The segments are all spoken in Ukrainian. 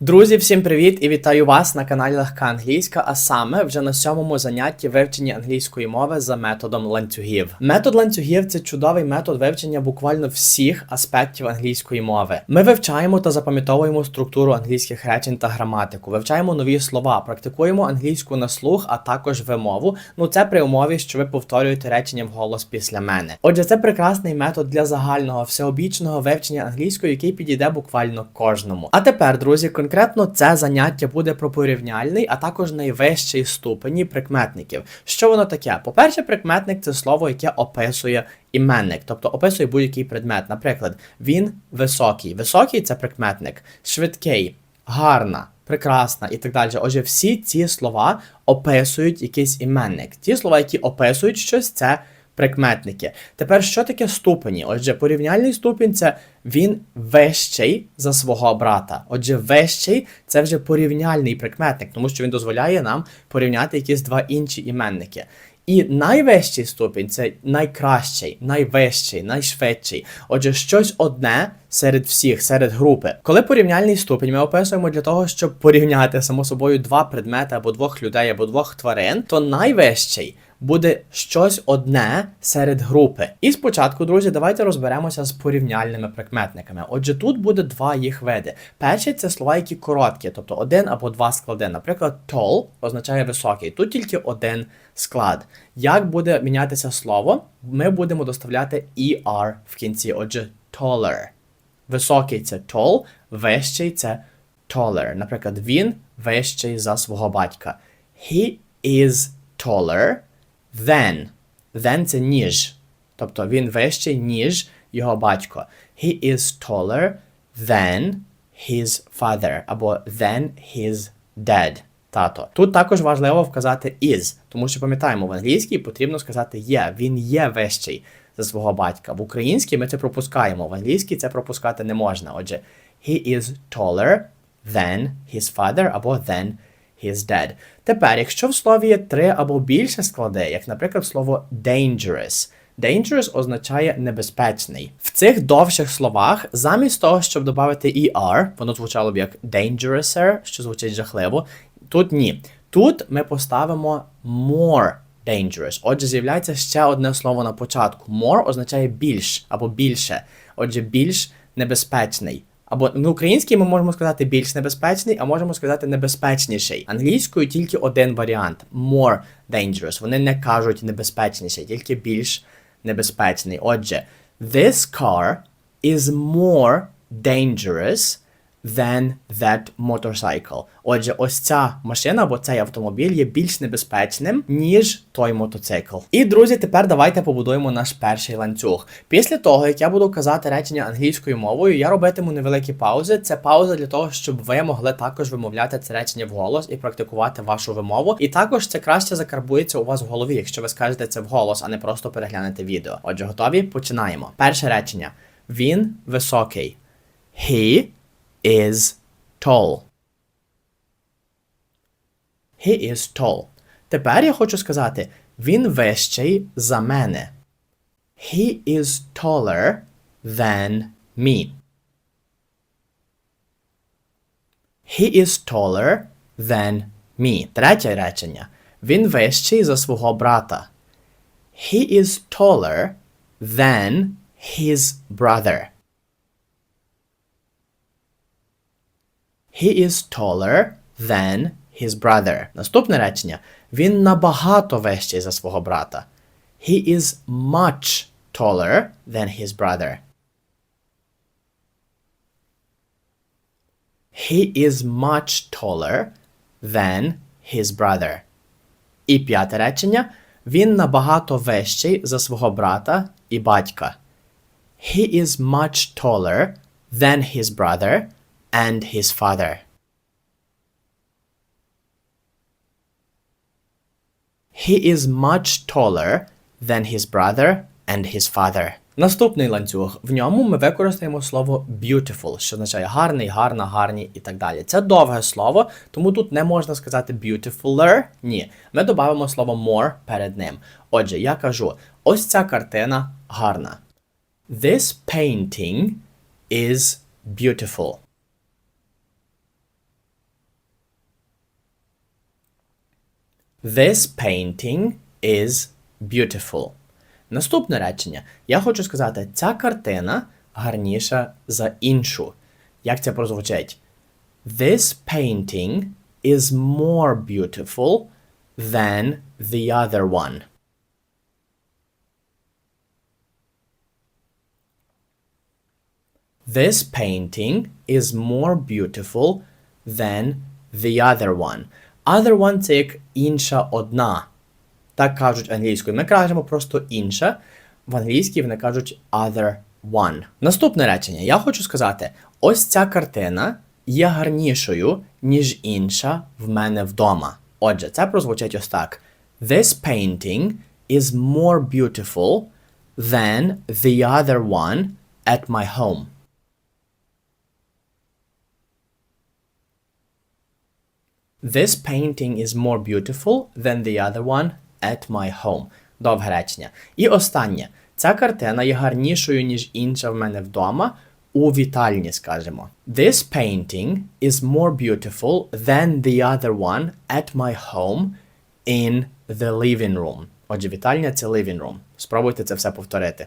Друзі, всім привіт і вітаю вас на каналі Легка Англійська, а саме вже на сьомому занятті вивчення англійської мови за методом ланцюгів. Метод ланцюгів це чудовий метод вивчення буквально всіх аспектів англійської мови. Ми вивчаємо та запам'ятовуємо структуру англійських речень та граматику, вивчаємо нові слова, практикуємо англійську на слух, а також вимову. Ну це при умові, що ви повторюєте речення вголос після мене. Отже, це прекрасний метод для загального всеобічного вивчення англійської, який підійде буквально кожному. А тепер, друзі, конкретно це заняття буде про порівняльний, а також найвищий ступені прикметників. Що воно таке? По-перше, прикметник це слово, яке описує іменник, тобто описує будь-який предмет. Наприклад, він високий. Високий це прикметник, швидкий, гарна. Прекрасна і так далі. Отже, всі ці слова описують якийсь іменник. Ті слова, які описують щось, це прикметники. Тепер що таке ступені? Отже, порівняльний ступінь це він вищий за свого брата. Отже, вищий це вже порівняльний прикметник, тому що він дозволяє нам порівняти якісь два інші іменники. І найвищий ступінь це найкращий, найвищий, найшвидший. Отже, щось одне серед всіх, серед групи. Коли порівняльний ступінь ми описуємо для того, щоб порівняти само собою два предмети або двох людей, або двох тварин, то найвищий буде щось одне серед групи. І спочатку, друзі, давайте розберемося з порівняльними прикметниками. Отже, тут буде два їх види. Перший це слова, які короткі, тобто один або два склади. Наприклад, tall означає високий. Тут тільки один склад. Як буде мінятися слово? Ми будемо доставляти er в кінці. Отже, taller. Високий це tall, вищий це taller. Наприклад, він вищий за свого батька. He is taller than. Than це ніж. Тобто він вищий, ніж його батько. He is taller than his father. Або than his dad. Тато. Тут також важливо вказати is, тому що пам'ятаємо, в англійській потрібно сказати є. Він є вищий за свого батька. В українській ми це пропускаємо, в англійській це пропускати не можна. Отже, he is taller than his father або than his dad. Тепер, якщо в слові є три або більше склади, як, наприклад, слово dangerous. Dangerous означає небезпечний. В цих довших словах, замість того, щоб додати er, воно звучало б як dangerouser, що звучить жахливо. Тут ні. Тут ми поставимо more dangerous. Отже, з'являється ще одне слово на початку. More означає більш або більше. Отже, більш небезпечний. Або ну, українській ми можемо сказати більш небезпечний, а можемо сказати небезпечніший. Англійською тільки один варіант more dangerous. Вони не кажуть небезпечніший, тільки більш небезпечний. Отже, this car is more dangerous than that motorcycle. Отже, ось ця машина або цей автомобіль є більш небезпечним, ніж той мотоцикл. І друзі, тепер давайте побудуємо наш перший ланцюг. Після того, як я буду казати речення англійською мовою, я робитиму невеликі паузи. Це пауза для того, щоб ви могли також вимовляти це речення вголос і практикувати вашу вимову. І також це краще закарбується у вас в голові, якщо ви скажете це вголос, а не просто переглянете відео. Отже, готові? Починаємо. Перше речення: він високий. He is tall. He is tall. Тепер я хочу сказати, він вищий за мене. He is taller than me. He is taller than me. Третє речення. Він вищий за свого брата. He is taller than his brother. He is taller than his brother. Наступне речення. Він набагато вищий за свого брата. He is much taller than his brother. He is much taller than his brother. І п'яте речення. Він набагато вищий за свого брата і батька. He is much taller than his brother and his father. He is much taller than his brother and his father. Наступний ланцюг. В ньому ми використаємо слово beautiful, що означає гарний, гарна, гарні і так далі. Це довге слово, тому тут не можна сказати beautifuler. Ні. Ми додамо слово more перед ним. Отже, я кажу: ось ця картина гарна. This painting is beautiful. This painting is beautiful. Наступне речення. Я хочу сказати, ця картина гарніша за іншу. Як це прозвучить? This painting is more beautiful than the other one. This painting is more beautiful than the other one. Other one це як інша одна. Так кажуть англійською. Ми кажемо просто інша. В англійській вони кажуть other one. Наступне речення. Я хочу сказати: ось ця картина є гарнішою, ніж інша в мене вдома. Отже, це прозвучить ось так. This painting is more beautiful than the other one at my home. This painting is more beautiful than the other one at my home. Довге речення. І останнє. Ця картина є гарнішою, ніж інша в мене вдома. У вітальні, скажемо. This painting is more beautiful than the other one at my home in the living room. Отже, вітальня це living room. Спробуйте це все повторити.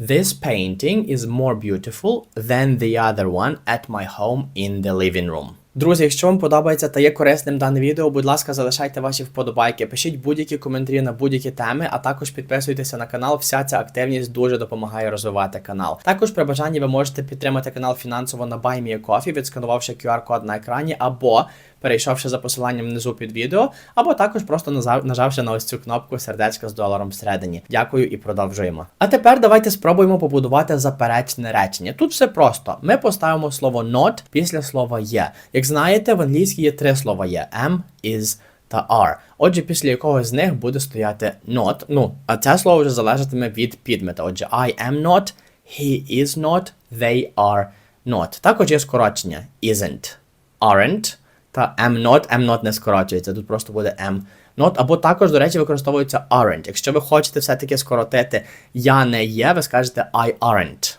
This painting is more beautiful than the other one at my home in the living room. Друзі, якщо вам подобається та є корисним дане відео, будь ласка, залишайте ваші вподобайки, пишіть будь-які коментарі на будь-які теми, а також підписуйтеся на канал. Вся ця активність дуже допомагає розвивати канал. Також при бажанні ви можете підтримати канал фінансово на BuyMeACoffee, відсканувавши QR-код на екрані, або перейшовши за посиланням внизу під відео, або також просто нажавши на ось цю кнопку сердечка з доларом всередині. Дякую і продовжуємо. А тепер давайте спробуємо побудувати заперечне речення. Тут все просто. Ми поставимо слово not після слова є. Як знаєте, в англійській є три слова є: am, is та are. Отже, після якого з них буде стояти not. Ну, а це слово вже залежатиме від підмета. Отже, I am not, he is not, they are not. Також є скорочення isn't, aren't та am not, am not не скорочується. Тут просто буде am not. Або також, до речі, використовується aren't. Якщо ви хочете все-таки скоротити я не є, ви скажете I aren't.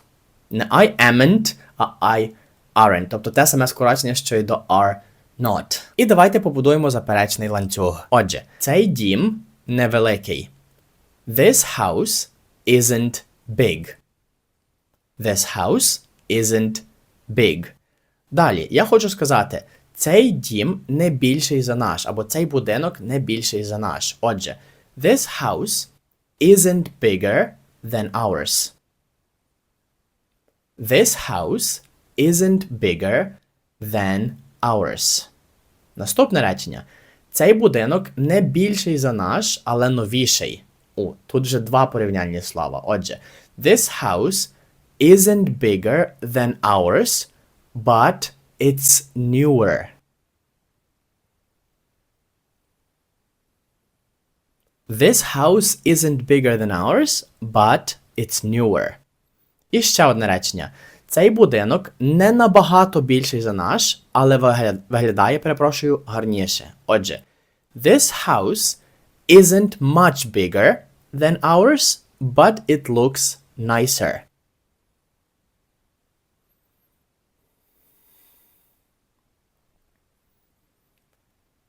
Не I amn't, а I aren't. Тобто те саме скорочення, що й до are not. І давайте побудуємо заперечний ланцюг. Отже, цей дім невеликий. This house isn't big. This house isn't big. Dалі, я хочу сказати, цей дім не більший за наш, або цей будинок не більший за наш. Отже, this house isn't bigger than ours. This house isn't bigger than ours. Наступне речення. Цей будинок не більший за наш, але новіший. О, тут вже два порівняльні слова. Отже, this house isn't bigger than ours, but it's newer. This house isn't bigger than ours, but it's newer. І ще одне речення. Цей будинок не набагато більший за наш, але виглядає, перепрошую, гарніше. Отже, this house isn't much bigger than ours, but it looks nicer.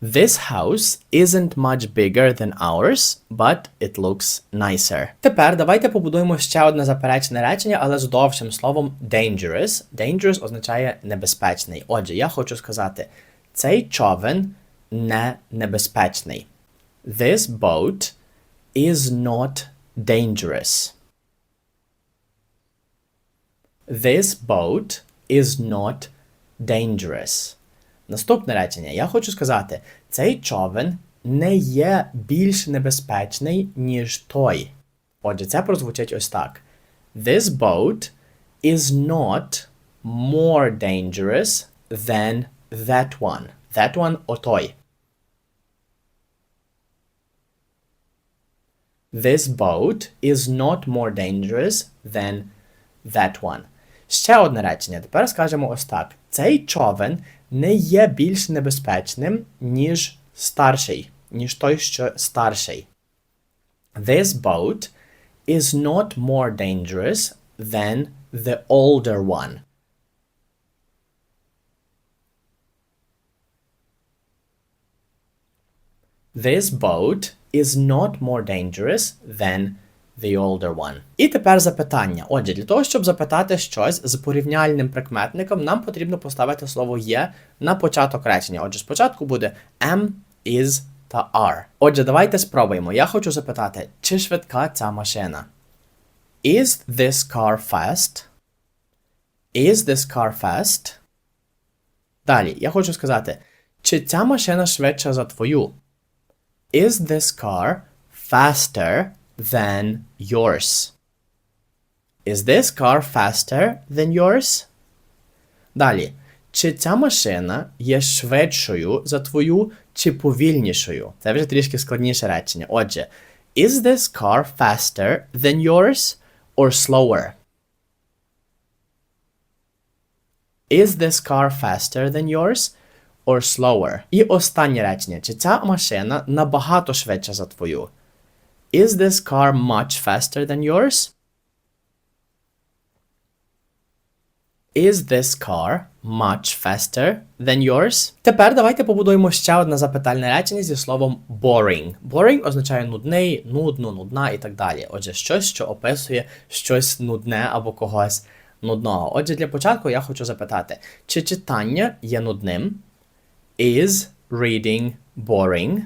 This house isn't much bigger than ours, but it looks nicer. Тепер давайте побудуємо ще одне заперечне речення, але з довшим словом dangerous. Dangerous означає небезпечний. Отже, я хочу сказати, цей човен не небезпечний. This boat is not dangerous. This boat is not dangerous. Наступне речення. Я хочу сказати, цей човен не є більш небезпечний, ніж той. Отже, це прозвучить ось так. This boat is not more dangerous than that one. That one отой. This boat is not more dangerous than that one. Ще одне речення. Тепер скажемо ось так. Цей човен не є більш небезпечним, ніж старший, ніж той, що старший. This boat is not more dangerous than the older one. This boat is not more dangerous than the older one. І тепер запитання. Отже, для того, щоб запитати щось з порівняльним прикметником, нам потрібно поставити слово є на початок речення. Отже, спочатку буде am, is та are. Отже, давайте спробуємо. Я хочу запитати, чи швидка ця машина? Is this car fast? Is this car fast? Далі, я хочу сказати, чи ця машина швидша за твою? Is this car faster than yours? Is this car faster than yours? Далі. Чи ця машина є швидшою за твою чи повільнішою? Це вже трішки складніше речення. Отже, is this car faster than yours or slower? Is this car faster than yours or slower? І останнє речення. Чи ця машина набагато швидша за твою? Is this car much faster than yours? Is this car much faster than yours? Тепер давайте побудуємо ще одне запитальне речення зі словом boring. Boring означає нудний, нудно, нудна і так далі. Отже, щось, що описує щось нудне або когось нудного. Отже, для початку я хочу запитати, чи читання є нудним? Is reading boring?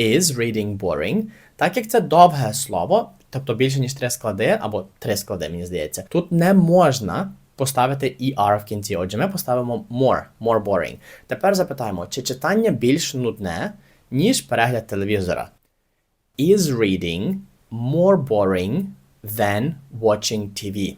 Is reading boring? Так як це довге слово, тобто більше ніж три склади, або три склади, мені здається, тут не можна поставити ER в кінці. Отже, ми поставимо more, more boring. Тепер запитаємо, чи читання більш нудне, ніж перегляд телевізора? Is reading more boring than watching TV?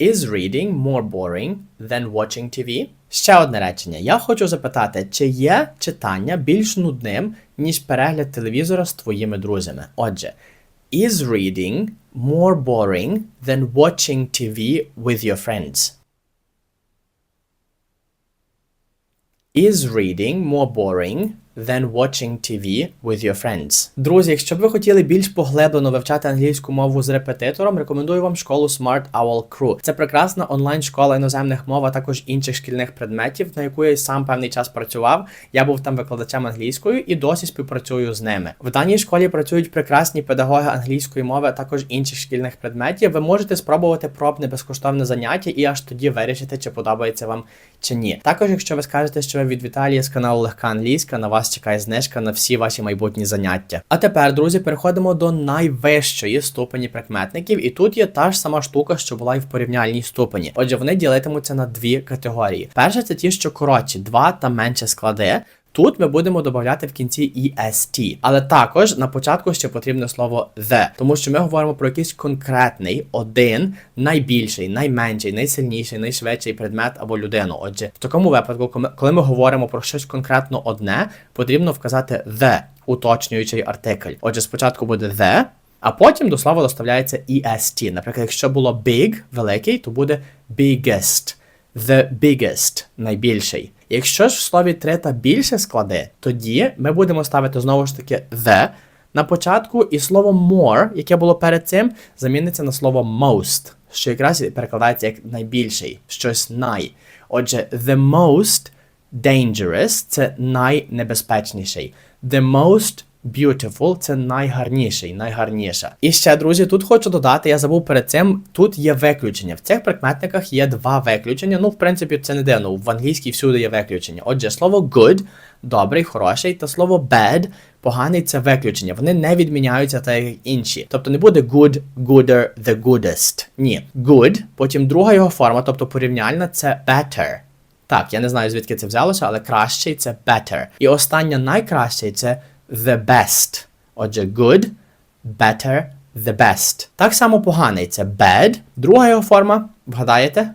Is reading more boring than watching TV? Ще одне речення. Я хочу запитати, чи є читання більш нудним, ніж перегляд телевізора з твоїми друзями? Отже, is reading more boring than watching TV with your friends? Is reading more boring than watching TV with your friends? Друзі, якщо б ви хотіли більш поглиблено вивчати англійську мову з репетитором, рекомендую вам школу Smart Owl Crew. Це прекрасна онлайн-школа іноземних мов, а також інших шкільних предметів, на яку я сам певний час працював. Я був там викладачем англійською і досі співпрацюю з ними. В даній школі працюють прекрасні педагоги англійської мови, а також інших шкільних предметів. Ви можете спробувати пробне безкоштовне заняття і аж тоді вирішити, чи подобається вам чи ні. Також, якщо ви скажете, що ви від Віталія з каналу Легка Англійська, на вас чекає знижка на всі ваші майбутні заняття. А тепер, друзі, переходимо до найвищої ступені прикметників, і тут є та ж сама штука, що була і в порівняльній ступені. Отже, вони ділитимуться на дві категорії. Перша це ті, що коротші, два та менше склади. Тут ми будемо додати в кінці EST. Але також на початку ще потрібне слово the, тому що ми говоримо про якийсь конкретний, один, найбільший, найменший, найсильніший, найшвидший предмет або людину. Отже, в такому випадку, коли ми говоримо про щось конкретно одне, потрібно вказати the, уточнюючий артикль. Отже, спочатку буде the, а потім до слова доставляється EST. Наприклад, якщо було big, великий, то буде biggest, the biggest, найбільший. Якщо ж в слові три більше склади, тоді ми будемо ставити знову ж таки the на початку, і слово more, яке було перед цим, заміниться на слово most, що якраз перекладається як найбільший, щось най. Отже, the most dangerous це найнебезпечніший. The most Beautiful це найгарніший, найгарніша. І ще, друзі, тут хочу додати, я забув перед цим, тут є виключення. В цих прикметниках є два виключення. Ну, в принципі, це не дивно. В англійській всюди є виключення. Отже, слово good, добрий, хороший, та слово bad, поганий це виключення. Вони не відміняються так як інші. Тобто не буде good, gooder, the goodest. Ні. Good, потім друга його форма, тобто порівняльна, це better. Так, я не знаю, звідки це взялося, але кращий це better. І остання найкращий це the best. Отже, good, better, the best. Так само поганий це bad. Друга його форма, вгадаєте?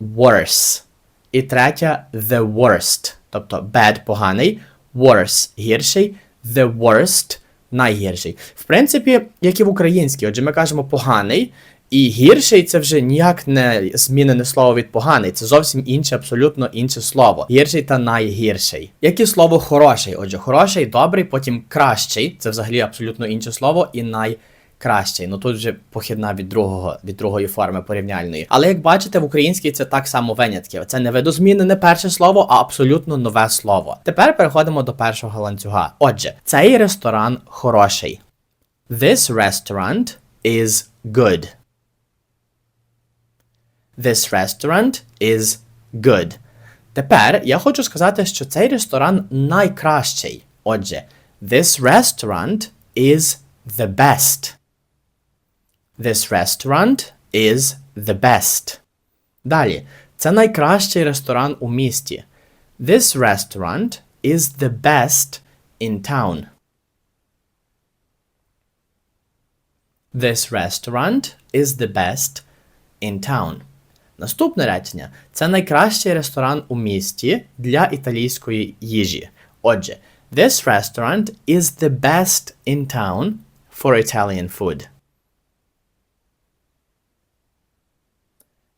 Worse. І третя the worst. Тобто bad поганий, worse гірший, the worst найгірший. В принципі, як і в українській, отже, ми кажемо поганий. І гірший це вже ніяк не змінене слово від поганий, це зовсім інше, абсолютно інше слово. Гірший та найгірший. Як і слово хороший. Отже, хороший, добрий, потім кращий. Це взагалі абсолютно інше слово, і найкращий. Ну тут вже похідна від другого, від другої форми порівняльної. Але як бачите, в українській це так само винятки. Це не видозмінене перше слово, а абсолютно нове слово. Тепер переходимо до першого ланцюга. Отже, цей ресторан хороший. This restaurant is good. This restaurant is good. Tепер я хочу сказати, що цей ресторан найкращий. Отже, this restaurant is the best. This restaurant is the best. Далі, це найкращий ресторан у місті. This restaurant is the best in town. This restaurant is the best in town. Наступне речення це найкращий ресторан у місті для італійської їжі. Отже, this restaurant is the best in town for Italian food.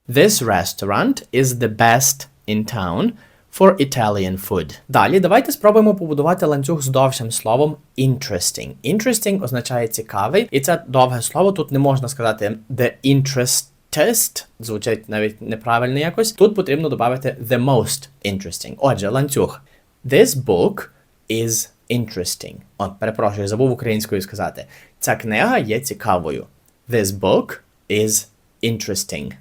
This restaurant is the best in town for Italian food. Далі давайте спробуємо побудувати ланцюг з довшим словом interesting. Interesting означає цікавий, і це довге слово. Тут не можна сказати the interest test, звучить навіть неправильно якось. Тут потрібно додати the most interesting. Отже, ланцюг. This book is interesting. От, перепрошую, забув українською сказати. Ця книга є цікавою. This book is interesting.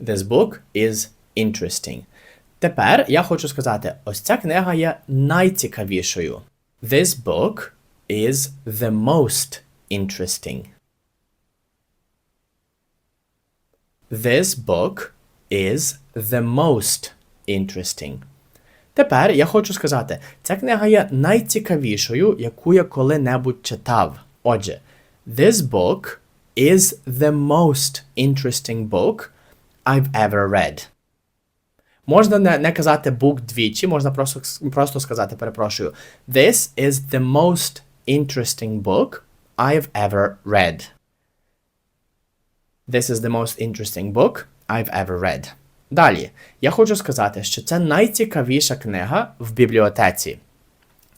This book is interesting. Тепер я хочу сказати, ось ця книга є найцікавішою. This book is the most interesting. This book is the most interesting. Тепер я хочу сказати, ця книга є найцікавішою, яку я коли-небудь читав. Отже, this book is the most interesting book I've ever read. Можна не, не казати book двічі, можна просто, просто сказати, перепрошую. This is the most interesting book I've ever read. This is the most interesting book I've ever read. Далі, я хочу сказати, що це найцікавіша книга в бібліотеці.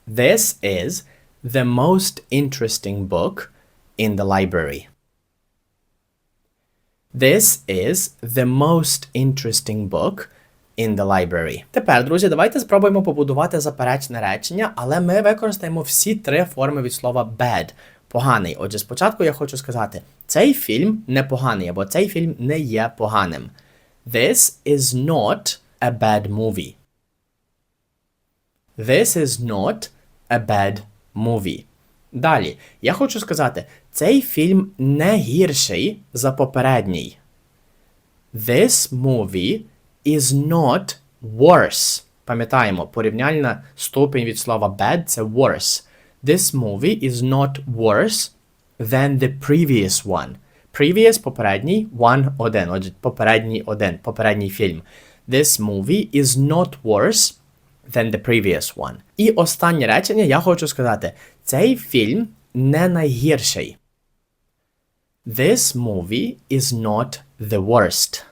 This is the most interesting book in the library. This is the most interesting book in the library. Тепер, друзі, давайте спробуємо побудувати заперечне речення, але ми використаємо всі три форми від слова bad. Поганий. Отже, спочатку я хочу сказати, цей фільм не поганий, або цей фільм не є поганим. This is not a bad movie. This is not a bad movie. Далі, я хочу сказати, цей фільм не гірший за попередній. This movie is not worse. Пам'ятаємо, порівняльна ступінь від слова bad це worse. This movie is not worse than the previous one. Previous попередній, one один. Отже, попередній один, попередній фільм. This movie is not worse than the previous one. І останнє речення я хочу сказати: цей фільм не найгірший. This movie is not the worst.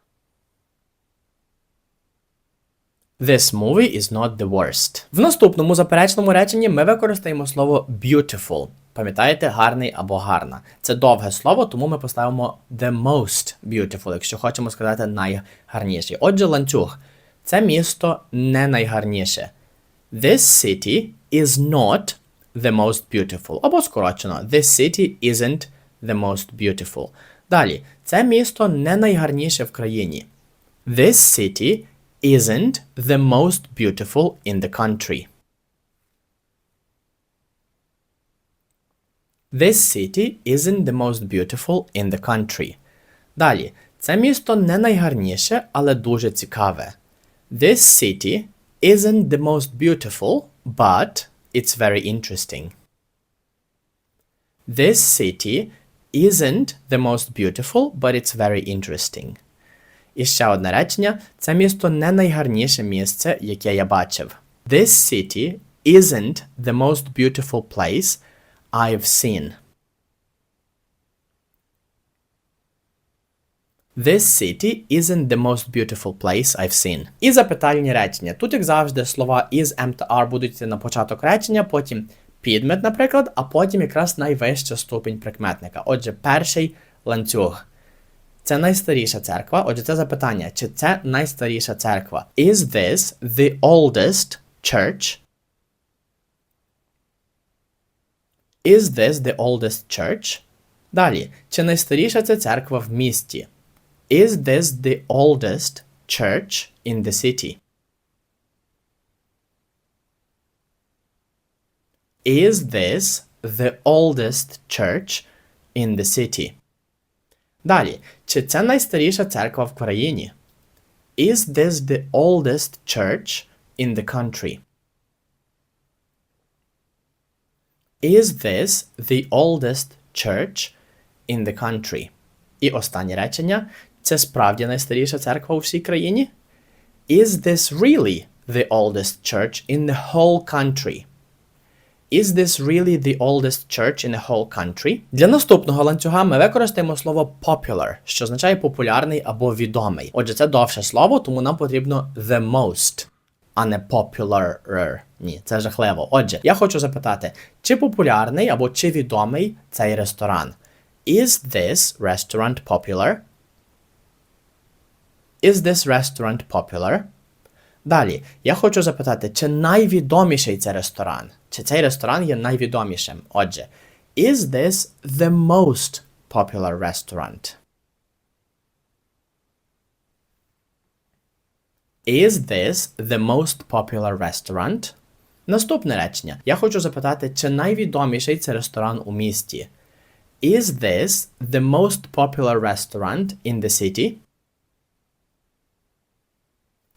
This movie is not the worst. В наступному заперечному реченні ми використаємо слово beautiful. Пам'ятаєте, гарний або гарна. Це довге слово, тому ми поставимо the most beautiful, якщо хочемо сказати найгарніший. Отже, ланцюг. Це місто не найгарніше. This city is not the most beautiful. Або скорочено. This city isn't the most beautiful. Далі, це місто не найгарніше в країні. This city isn't the most beautiful in the country. This city isn't the most beautiful in the country. Далі, це місто не найгарніше, але дуже цікаве. This city isn't the most beautiful, but it's very interesting. This city isn't the most beautiful, but it's very interesting. І ще одне речення: це місто не найгарніше місце, яке я бачив. This city isn't the most beautiful place I've seen. This city isn't the most beautiful place I've seen. І запитальні речення. Тут, як завжди, слова is am та are будуть йти на початок речення, потім підмет, наприклад, а потім якраз найвищий ступінь прикметника. Отже, перший ланцюг. Це найстаріша церква. Отже, це запитання. Чи це найстаріша церква? Is this the oldest church? Is this the oldest church? Далі. Чи найстаріша це церква в місті? Is this the oldest church in the city? Is this the oldest church in the city? Далі. Чи це найстаріша церква в країні? Is this the oldest church in the country? Is this the oldest church in the country? І останнє речення. Це справді найстаріша церква у всій країні? Is this really the oldest church in the whole country? Is this really the oldest church in the whole country? Для наступного ланцюга ми використаємо слово popular, що означає популярний або відомий. Отже, це довше слово, тому нам потрібно the most, а не popular. Ні, це жахливо. Отже, я хочу запитати, чи популярний або чи відомий цей ресторан? Is this restaurant popular? Is this restaurant popular? Далі, я хочу запитати, чи найвідоміший це ресторан? Чи цей ресторан є найвідомішим? Отже, is this the most popular restaurant? Is this the most popular restaurant? Наступне речення. Я хочу запитати, чи найвідоміший це ресторан у місті? Is this the most popular restaurant in the city?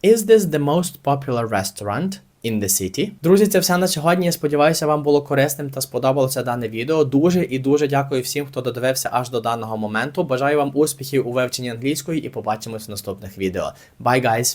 Is this the most popular restaurant in the city? Друзі, це все на сьогодні. Я сподіваюся, вам було корисним та сподобалося дане відео. Дуже і дуже дякую всім, хто додивився аж до даного моменту. Бажаю вам успіхів у вивченні англійської і побачимось в наступних відео. Bye, guys!